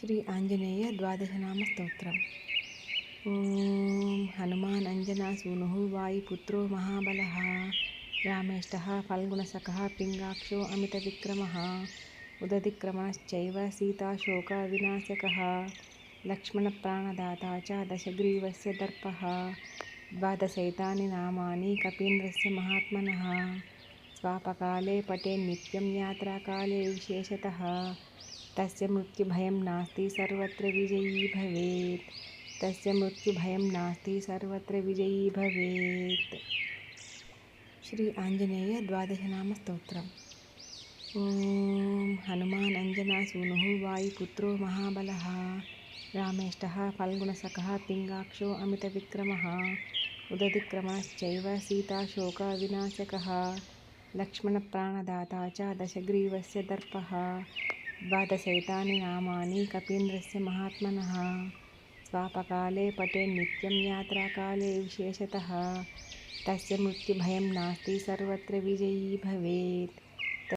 శ్రీ ఆంజనేయ ద్వాదశనామ స్తోత్రం. ఓం హనుమాన్ అంజనా సూనుః వాయుపుత్రో మహాబల రామేష్ట ఫల్గుణసఖ పింగాక్షో అమిత విక్రమ ఉదతిక్రమశ్చైవ సీతాశోక వినాశక లక్ష్మణ ప్రాణదాత దశగ్రీవస్ దర్ప ద్వాదశైతాని నామాని కపీంద్రస్ మహాత్మన స్వాపకాలే పటే నిత్యం యాత్రాకాలే విశేషత तस्य मृत्यु भयम नास्ति सर्वत्र विजयी भवेत्। तस्य मृत्यु भयम नास्ति सर्वत्र विजयी भवेत्। श्री आञ्जनेय द्वादशनामस्तोत्रम् ॐ हनुमान् अञ्जनासूनुः वायुपुत्रो महाबलः। रामेष्टः फल्गुणसखः पिङ्गाक्षो अमितविक्रमः। उदतिक्रमश्चैव सीताशोकविनाशकः। लक्ष्मणप्राणदाता च दशग्रीवस्य दर्पः। द्वादशैतानि नामानि कपीन्द्रस्य महात्म स्वापकाले पटे नित्यं यात्राकाले विशेषतः। तस्य मृत्युभयं नास्ति सर्वत्र विजयी भवेत्।